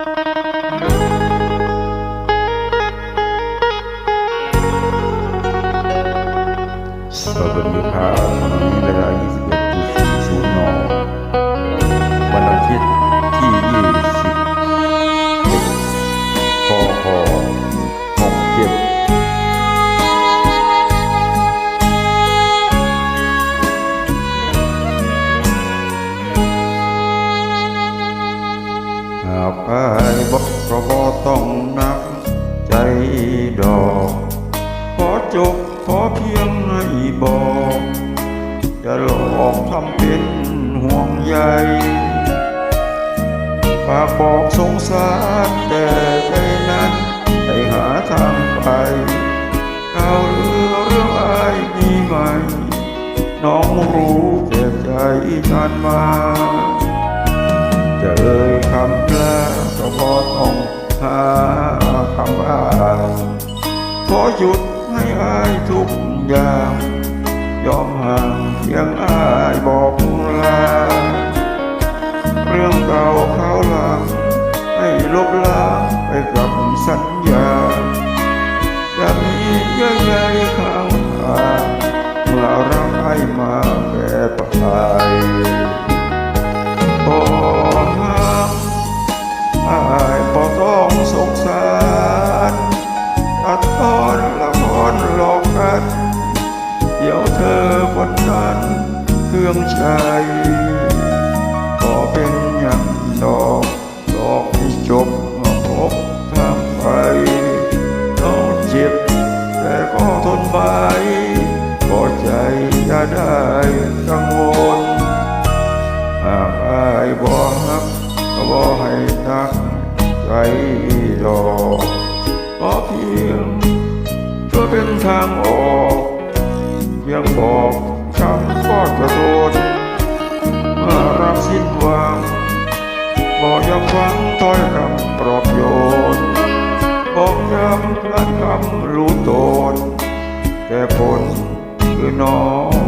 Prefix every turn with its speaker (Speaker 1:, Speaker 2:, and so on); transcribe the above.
Speaker 1: ส อกอย่าหลอกทำเป็นห่วงใยฝากบอกสงสารแต่ใจนั้นได้หาทางไปข่าวลือเรื่องอายมีไหม น้องรู้แก่ใจฉันมาจะเอ่ยคำแปลก็พอต้องหาคำอ้างขอหยุดให้อายทุกอย่าง ยอมห่างเพียงอายบอกลา เรื่องเก่าเขาลังให้ลบล้างไปกับสัญญาอย่ามีเยื่อใยข้างคาเมื่อรักให้มาแปรไปพอห้ามอายพอต้องสงสารตัดตอนละครหลอกกัน ดี๋ยวเธอคนนั้นเครื่องใจก็เป็นอย่างดอกดอกที่จบมาพบทางไปน้องเจ็บ แต่ก็ทนไว้ก็ใจอย่าได้กังวลหากอายบ่ฮักก็บ่ให้นักใจดอกก็เพียงเพื่อเป็นทางออก ยงบอกช้ำก็จะทนเมื่อรักสิ้นหวังบอกอย่าฟังถ้อยคำปลอบโยนบอกย้ำลันคำรู้ตนแต่ผลคือน้อง